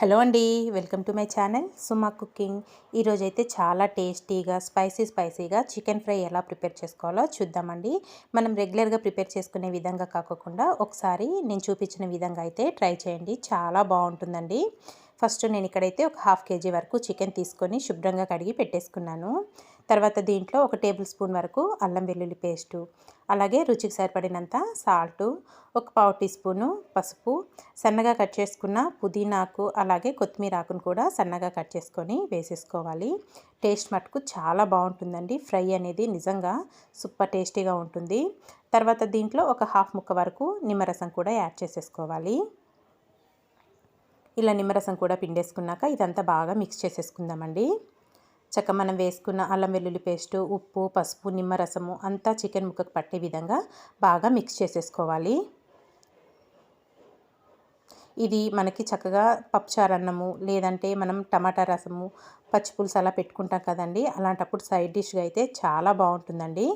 Hello అండి welcome to my channel Suma cooking. ఈరోజు అయితే చాలా టేస్టీగా స్పైసీ స్పైసీగా చికెన్ ఫ్రై ఎలా ప్రిపేర్ చేసుకోవాలో చూద్దామండి. మనం రెగ్యులర్గా ప్రిపేర్ చేసుకునే విధంగా కాకుండా ఒకసారి నేను చూపించిన విధంగా అయితే ట్రై చేయండి చాలా బాగుంటుందండి. ఫస్ట్ నేను ఇక్కడైతే ఒక హాఫ్ కేజీ వరకు చికెన్ తీసుకొని శుభ్రంగా కడిగి పెట్టేసుకున్నాను. తర్వాత దీంట్లో ఒక టేబుల్ స్పూన్ వరకు అల్లం వెల్లుల్లి పేస్టు అలాగే రుచికి సరిపడినంత సాల్టు ఒక పావు టీ స్పూను పసుపు సన్నగా కట్ చేసుకున్న పుదీనాకు అలాగే కొత్తిమీర ఆకును కూడా సన్నగా కట్ చేసుకొని వేసేసుకోవాలి. టేస్ట్ మటుకు చాలా బాగుంటుందండి. ఫ్రై అనేది నిజంగా సూపర్ టేస్టీగా ఉంటుంది. తర్వాత దీంట్లో ఒక హాఫ్ ముక్క వరకు నిమ్మరసం కూడా యాడ్ చేసేసుకోవాలి. ఇలా నిమ్మరసం కూడా పిండేసుకున్నాక ఇదంతా బాగా మిక్స్ చేసేసుకుందామండి. చక్క మనం వేసుకున్న అల్లం వెల్లుల్లి పేస్టు ఉప్పు పసుపు నిమ్మరసము అంతా చికెన్ ముక్కకు పట్టే విధంగా బాగా మిక్స్ చేసేసుకోవాలి. ఇది మనకి చక్కగా పప్పుచారు అన్నము లేదంటే మనం టమాటా రసము పచ్చిపులుసు అలా పెట్టుకుంటాం కదండి. అలాంటప్పుడు సైడ్ డిష్గా అయితే చాలా బాగుంటుందండి.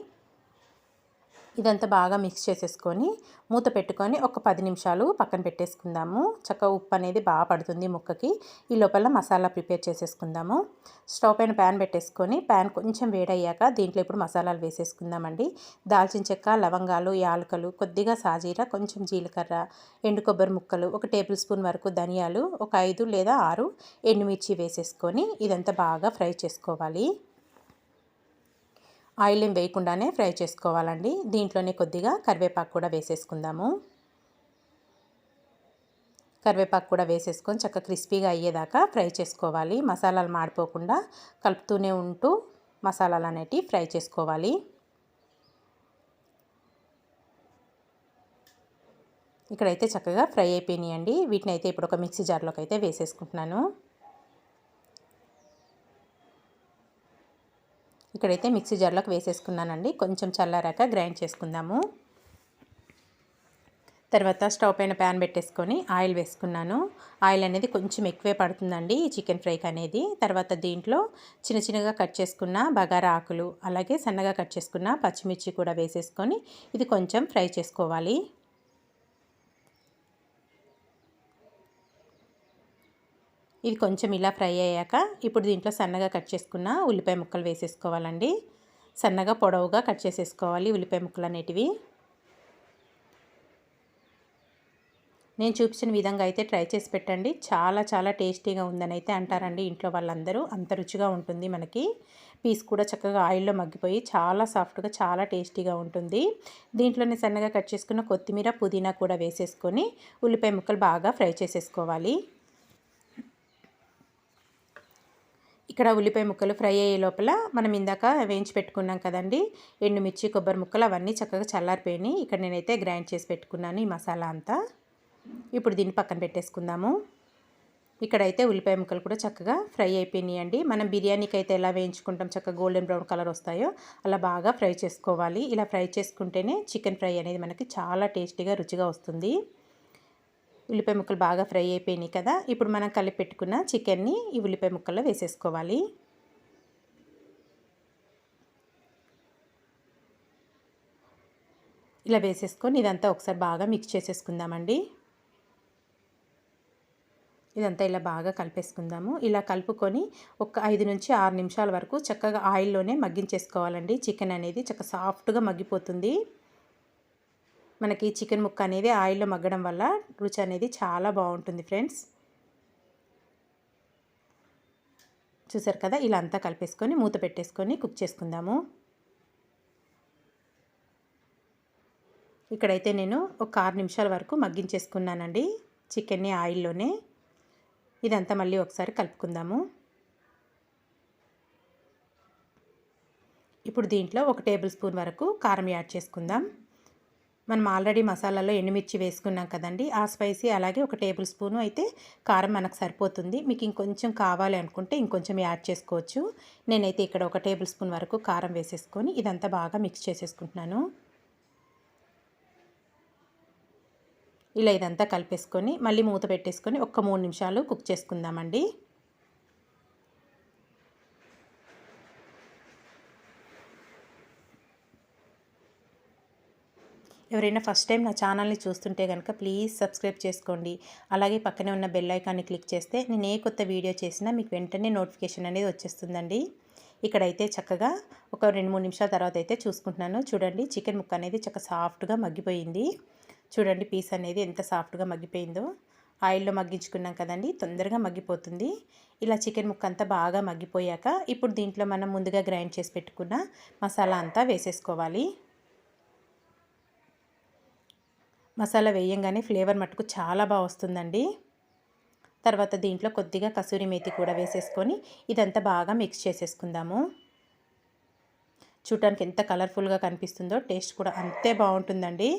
ఇదంతా బాగా మిక్స్ చేసేసుకొని మూత పెట్టుకొని ఒక పది నిమిషాలు పక్కన పెట్టేసుకుందాము. చక్క ఉప్పు అనేది బాగా పడుతుంది ముక్కకి. ఈ లోపల మసాలా ప్రిపేర్ చేసేసుకుందాము. స్టవ్ పైన ప్యాన్ పెట్టేసుకొని ప్యాన్ కొంచెం వేడయ్యాక దీంట్లో ఇప్పుడు మసాలాలు వేసేసుకుందామండి. దాల్చిన చెక్క లవంగాలు యాలకలు కొద్దిగా సాజీర కొంచెం జీలకర్ర ఎండు కొబ్బరి ముక్కలు ఒక టేబుల్ స్పూన్ వరకు ధనియాలు ఒక ఐదు లేదా ఆరు ఎండుమిర్చి వేసేసుకొని ఇదంతా బాగా ఫ్రై చేసుకోవాలి. ఆయిల్ ఏం వేయకుండానే ఫ్రై చేసుకోవాలండి. దీంట్లోనే కొద్దిగా కరివేపాకు కూడా వేసేసుకుందాము. కరివేపాకు కూడా వేసేసుకొని చక్కగా క్రిస్పీగా అయ్యేదాకా ఫ్రై చేసుకోవాలి. మసాలాలు మాడిపోకుండా కలుపుతూనే ఉంటూ మసాలాలు అనేటివి ఫ్రై చేసుకోవాలి. ఇక్కడైతే చక్కగా ఫ్రై అయిపోయినాయండి. వీటిని అయితే ఇప్పుడు ఒక మిక్సీ జార్లోకి అయితే వేసేసుకుంటున్నాను. ఇక్కడైతే మిక్సీ జార్లోకి వేసేసుకున్నానండి. కొంచెం చల్లారాక గ్రైండ్ చేసుకుందాము. తర్వాత స్టవ్ పైన ప్యాన్ పెట్టేసుకొని ఆయిల్ వేసుకున్నాను. ఆయిల్ అనేది కొంచెం ఎక్కువే పడుతుందండి ఈ చికెన్ ఫ్రైకి అనేది. తర్వాత దీంట్లో చిన్న చిన్నగా కట్ చేసుకున్న బగారా ఆకులు అలాగే సన్నగా కట్ చేసుకున్న పచ్చిమిర్చి కూడా వేసేసుకొని ఇది కొంచెం ఫ్రై చేసుకోవాలి. ఇది కొంచెం ఇలా ఫ్రై అయ్యాక ఇప్పుడు దీంట్లో సన్నగా కట్ చేసుకున్న ఉల్లిపాయ ముక్కలు వేసేసుకోవాలండి. సన్నగా పొడవుగా కట్ చేసేసుకోవాలి ఉల్లిపాయ ముక్కలు అనేటివి. నేను చూపించిన విధంగా అయితే ట్రై చేసి పెట్టండి. చాలా చాలా టేస్టీగా ఉందని అయితే అంటారండి ఇంట్లో వాళ్ళందరూ. అంత రుచిగా ఉంటుంది మనకి. పీస్ కూడా చక్కగా ఆయిల్లో మగ్గిపోయి చాలా సాఫ్ట్గా చాలా టేస్టీగా ఉంటుంది. దీంట్లోనే సన్నగా కట్ చేసుకున్న కొత్తిమీర పుదీనా కూడా వేసేసుకొని ఉల్లిపాయ ముక్కలు బాగా ఫ్రై చేసేసుకోవాలి. ఇక్కడ ఉల్లిపాయ ముక్కలు ఫ్రై అయ్యే లోపల మనం ఇందాక వేయించి పెట్టుకున్నాం కదండి. ఎండుమిర్చి కొబ్బరి ముక్కలు అవన్నీ చక్కగా చల్లారిపోయినాయి. ఇక్కడ నేనైతే గ్రైండ్ చేసి పెట్టుకున్నాను ఈ మసాలా అంతా. ఇప్పుడు దీన్ని పక్కన పెట్టేసుకుందాము. ఇక్కడైతే ఉల్లిపాయ ముక్కలు కూడా చక్కగా ఫ్రై అయిపోయినాయి అండి. మనం బిర్యానీకి అయితే ఎలా వేయించుకుంటాం చక్కగా గోల్డెన్ బ్రౌన్ కలర్ వస్తాయో అలా బాగా ఫ్రై చేసుకోవాలి. ఇలా ఫ్రై చేసుకుంటేనే చికెన్ ఫ్రై అనేది మనకి చాలా టేస్టీగా రుచిగా వస్తుంది. ఉల్లిపాయ ముక్కలు బాగా ఫ్రై అయిపోయినాయి కదా ఇప్పుడు మనం కలిపి పెట్టుకున్న చికెన్ని ఈ ఉల్లిపాయ ముక్కల్లో వేసేసుకోవాలి. ఇలా వేసేసుకొని ఇదంతా ఒకసారి బాగా మిక్స్ చేసేసుకుందామండి. ఇదంతా ఇలా బాగా కలిపేసుకుందాము. ఇలా కలుపుకొని ఒక ఐదు నుంచి ఆరు నిమిషాల వరకు చక్కగా ఆయిల్లోనే మగ్గించేసుకోవాలండి. చికెన్ అనేది చక్కగా సాఫ్ట్గా మగ్గిపోతుంది. మనకి చికెన్ ముక్క అనేది ఆయిల్లో మగ్గడం వల్ల రుచి అనేది చాలా బాగుంటుంది ఫ్రెండ్స్. చూసారు కదా? ఇలా అంతా కలిపేసుకొని మూత పెట్టేసుకొని కుక్ చేసుకుందాము. ఇక్కడైతే నేను ఒక ఆరు నిమిషాల వరకు మగ్గించేసుకున్నానండి చికెన్ని ఆయిల్లోనే. ఇదంతా మళ్ళీ ఒకసారి కలుపుకుందాము. ఇప్పుడు దీంట్లో ఒక టేబుల్ స్పూన్ వరకు కారం యాడ్ చేసుకుందాం. మనం ఆల్రెడీ మసాలాలో ఎండుమిర్చి వేసుకున్నాం కదండి. ఆ స్పైసీ అలాగే ఒక టేబుల్ స్పూను అయితే కారం మనకు సరిపోతుంది. మీకు ఇంకొంచెం కావాలి అనుకుంటే ఇంకొంచెం యాడ్ చేసుకోవచ్చు. నేనైతే ఇక్కడ ఒక టేబుల్ స్పూన్ వరకు కారం వేసేసుకొని ఇదంతా బాగా మిక్స్ చేసేసుకుంటున్నాను. ఇలా ఇదంతా కలిపేసుకొని మళ్ళీ మూత పెట్టేసుకొని ఒక్క మూడు నిమిషాలు కుక్ చేసుకుందామండి. ఎవరైనా ఫస్ట్ టైం నా ఛానల్ని చూస్తుంటే కనుక ప్లీజ్ సబ్స్క్రైబ్ చేసుకోండి. అలాగే పక్కనే ఉన్న బెల్ ఐకాన్ని క్లిక్ చేస్తే నేను ఏ కొత్త వీడియో చేసినా మీకు వెంటనే నోటిఫికేషన్ అనేది వచ్చేస్తుందండి. ఇక్కడైతే చక్కగా ఒక రెండు మూడు నిమిషాల తర్వాత అయితే చూసుకుంటున్నాను. చూడండి చికెన్ ముక్క అనేది చక్క సాఫ్ట్గా మగ్గిపోయింది. చూడండి పీస్ అనేది ఎంత సాఫ్ట్గా మగ్గిపోయిందో. ఆయిల్లో మగ్గించుకున్నాం కదండి తొందరగా మగ్గిపోతుంది. ఇలా చికెన్ ముక్క అంతా బాగా మగ్గిపోయాక ఇప్పుడు దీంట్లో మనం ముందుగా గ్రైండ్ చేసి పెట్టుకున్న మసాలా అంతా వేసేసుకోవాలి. మసాలా వేయంగానే ఫ్లేవర్ మట్టుకు చాలా బాగా వస్తుందండి. తర్వాత దీంట్లో కొద్దిగా కసూరి మేతి కూడా వేసేసుకొని ఇదంతా బాగా మిక్స్ చేసేసుకుందాము. చూడటానికి ఎంత కలర్ఫుల్గా కనిపిస్తుందో టేస్ట్ కూడా అంతే బాగుంటుందండి.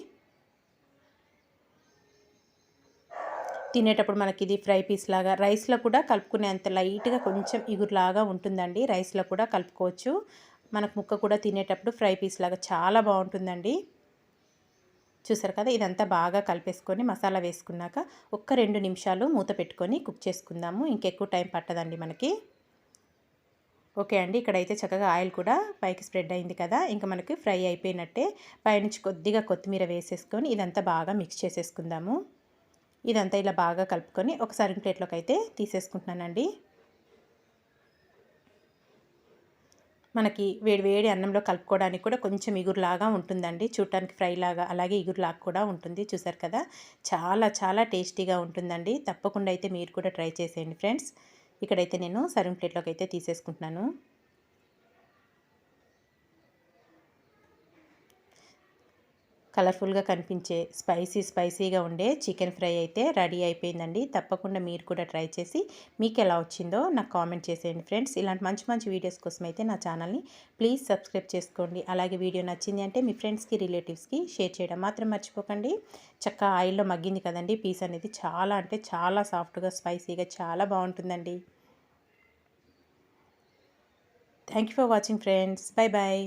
తినేటప్పుడు మనకి ఇది ఫ్రై పీస్ లాగా రైస్లో కూడా కలుపుకునే అంత లైట్గా కొంచెం ఇగురులాగా ఉంటుందండి. రైస్లో కూడా కలుపుకోవచ్చు. మనకు ముక్క కూడా తినేటప్పుడు ఫ్రై పీస్ లాగా చాలా బాగుంటుందండి. చూసారు కదా ఇదంతా బాగా కలిపేసుకొని మసాలా వేసుకున్నాక ఒక్క రెండు నిమిషాలు మూత పెట్టుకొని కుక్ చేసుకుందాము. ఇంకెక్కువ టైం పట్టదండి మనకి. ఓకే అండి ఇక్కడైతే చక్కగా ఆయిల్ కూడా పైకి స్ప్రెడ్ అయింది కదా ఇంకా మనకి ఫ్రై అయిపోయినట్టే పైనుంచి కొద్దిగా కొత్తిమీర వేసేసుకొని ఇదంతా బాగా మిక్స్ చేసేసుకుందాము. ఇదంతా ఇలా బాగా కలుపుకొని ఒక సర్వింగ్ ప్లేట్లోకి అయితే తీసేసుకుంటున్నానండి. మనకి వేడి వేడి అన్నంలో కలుపుకోవడానికి కూడా కొంచెం ఇగురులాగా ఉంటుందండి. చూడటానికి ఫ్రైలాగా అలాగే ఇగురులాగా కూడా ఉంటుంది. చూసారు కదా? చాలా చాలా టేస్టీగా ఉంటుందండి. తప్పకుండా అయితే మీరు కూడా ట్రై చేసేయండి ఫ్రెండ్స్. ఇక్కడైతే నేను సర్వింగ్ ప్లేట్లోకి అయితే తీసేసుకుంటున్నాను. కలర్ఫుల్గా కనిపించే స్పైసీ స్పైసీగా ఉండే చికెన్ ఫ్రై అయితే రెడీ అయిపోయిందండి. తప్పకుండా మీరు కూడా ట్రై చేసి మీకు ఎలా వచ్చిందో నాకు కామెంట్ చేసేయండి ఫ్రెండ్స్. ఇలాంటి మంచి మంచి వీడియోస్ కోసం అయితే నా ఛానల్ని ప్లీజ్ సబ్స్క్రైబ్ చేసుకోండి. అలాగే వీడియో నచ్చింది అంటే మీ ఫ్రెండ్స్కి రిలేటివ్స్కి షేర్ చేయడం మాత్రం మర్చిపోకండి. చక్కగా ఆయిల్లో మగ్గింది కదండి పీస్ అనేది చాలా అంటే చాలా సాఫ్ట్గా స్పైసీగా చాలా బాగుంటుందండి. Thank you for watching friends. Bye bye